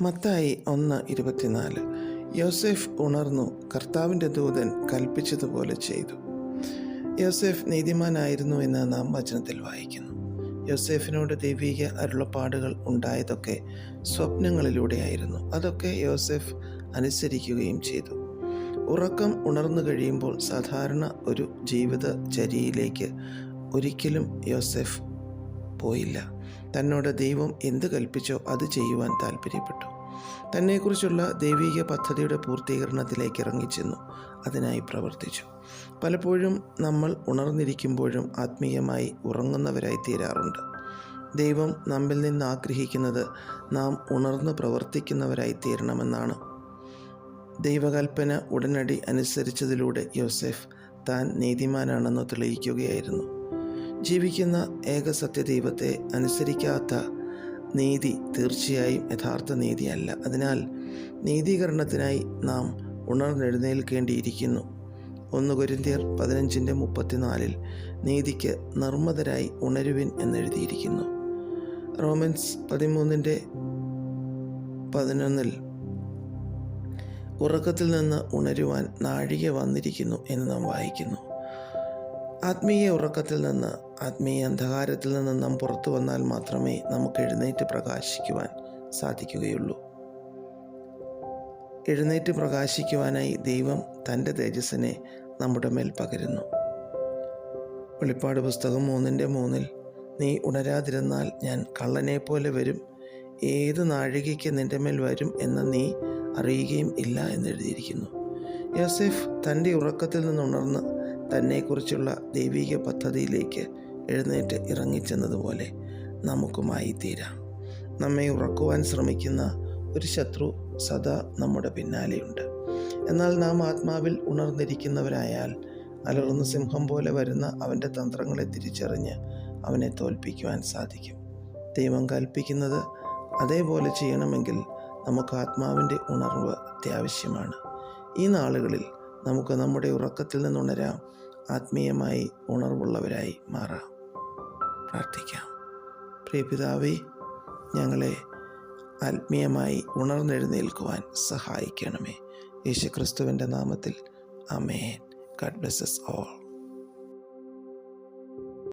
മത്തായി ഒന്ന് ഇരുപത്തിനാല്. യോസെഫ് ഉണർന്നു കർത്താവിന്റെ ദൂതൻ കൽപ്പിച്ചതുപോലെ ചെയ്തു. യോസെഫ് നീതിമാനായിരുന്നു എന്ന് നാം വചനത്തിൽ വായിക്കുന്നു. യോസെഫിനോട് ദൈവിക അരുളപ്പാടുകൾ ഉണ്ടായതൊക്കെ സ്വപ്നങ്ങളിലൂടെയായിരുന്നു അതൊക്കെ യോസെഫ് അനുസരിക്കുകയും ചെയ്തു. ഉറക്കം ഉണർന്നു കഴിയുമ്പോൾ സാധാരണ ഒരു ജീവിതചര്യയിലേക്ക് ഒരിക്കലും യോസെഫ് പോയില്ല. തന്നോട് ദൈവം എന്ത് കൽപ്പിച്ചോ അത് ചെയ്യുവാൻ താല്പര്യപ്പെട്ടു തന്നെക്കുറിച്ചുള്ള ദൈവിക പദ്ധതിയുടെ പൂർത്തീകരണത്തിലേക്ക് ഇറങ്ങിച്ചെന്നു. അതിനായി പ്രവർത്തിച്ചു. പലപ്പോഴും നമ്മൾ ഉണർന്നിരിക്കുമ്പോഴും ആത്മീയമായി ഉറങ്ങുന്നവരായി തീരാറുണ്ട്. ദൈവം നമ്മിൽ നിന്ന് ആഗ്രഹിക്കുന്നത് നാം ഉണർന്ന് പ്രവർത്തിക്കുന്നവരായി തീരണമെന്നാണ്. ദൈവകൽപ്പന ഉടനടി അനുസരിച്ചതിലൂടെ യോസെഫ് താൻ നീതിമാനാണെന്ന് തെളിയിക്കുകയായിരുന്നു. ജീവിക്കുന്ന ഏക സത്യദൈവത്തെ അനുസരിക്കാത്ത നീതി തീർച്ചയായും യഥാർത്ഥ നീതിയല്ല. അതിനാൽ നീതീകരണത്തിനായി നാം ഉണർന്നെഴുന്നേൽക്കേണ്ടിയിരിക്കുന്നു. ഒന്ന് കൊരിന്തിയർ പതിനഞ്ചിന്റെ മുപ്പത്തിനാലിൽ നീതിക്ക് നിർമ്മതരായി ഉണരുവിൻ എന്നെഴുതിയിരിക്കുന്നു. റോമൻസ് പതിമൂന്നിന്റെ പതിനൊന്നിൽ ഉറക്കത്തിൽ നിന്ന് ഉണരുവാൻ നാഴിക വന്നിരിക്കുന്നു എന്ന് നാം വായിക്കുന്നു. ആത്മീയ ഉറക്കത്തിൽ നിന്ന് ആത്മീയ അന്ധകാരത്തിൽ നിന്ന് നാം പുറത്തു വന്നാൽ മാത്രമേ നമുക്ക് എഴുന്നേറ്റ് പ്രകാശിക്കുവാൻ സാധിക്കുകയുള്ളൂ. എഴുന്നേറ്റ് പ്രകാശിക്കുവാനായി ദൈവം തന്റെ തേജസ്സിനെ നമ്മുടെ മേൽ പകരുന്നു. വെളിപ്പാട് പുസ്തകം മൂന്നിന്റെ മൂന്നിൽ നീ ഉണരാതിരുന്നാൽ ഞാൻ കള്ളനെ പോലെ വരും. ഏത് നാഴികയ്ക്ക് നിന്റെ മേൽ വരും എന്ന് നീ അറിയുകയും ഇല്ല എന്നെഴുതിയിരിക്കുന്നു യോസെഫ് തന്റെ ഉറക്കത്തിൽ നിന്നുണർന്ന് തന്നെക്കുറിച്ചുള്ള ദൈവിക പദ്ധതിയിലേക്ക് എഴുന്നേറ്റ് ഇറങ്ങിച്ചെന്നതുപോലെ നമുക്കുമായി തീരാം നമ്മെ ഉറക്കുവാൻ ശ്രമിക്കുന്ന ഒരു ശത്രു സദാ നമ്മുടെ പിന്നാലെയുണ്ട്. എന്നാൽ നാം ആത്മാവിൽ ഉണർന്നിരിക്കുന്നവരായാൽ അലർന്ന സിംഹം പോലെ വരുന്ന അവന്റെ തന്ത്രങ്ങളെ തിരിച്ചറിഞ്ഞ് അവനെ തോൽപ്പിക്കുവാൻ സാധിക്കും. ദൈവം കൽപ്പിക്കുന്നത് അതേപോലെ ചെയ്യണമെങ്കിൽ നമുക്ക് ആത്മാവിന്റെ ഉണർവ് അത്യാവശ്യമാണ്. ഈ നാളുകളിൽ നമുക്ക് നമ്മുടെ ഉറക്കത്തിൽ നിന്നുണരാം. ആത്മീയമായി ഉണർവുള്ളവരായി മാറാം. പ്രാർത്ഥിക്കാം. പ്രിയപിതാവേ ഞങ്ങളെ ആത്മീയമായി ഉണർന്നെഴുന്നേൽക്കുവാൻ സഹായിക്കണമേ. യേശുക്രിസ്തുവിന്റെ നാമത്തിൽ. അമേൻ ഗഡ് ബ്ലസ്സസ് ഓൾ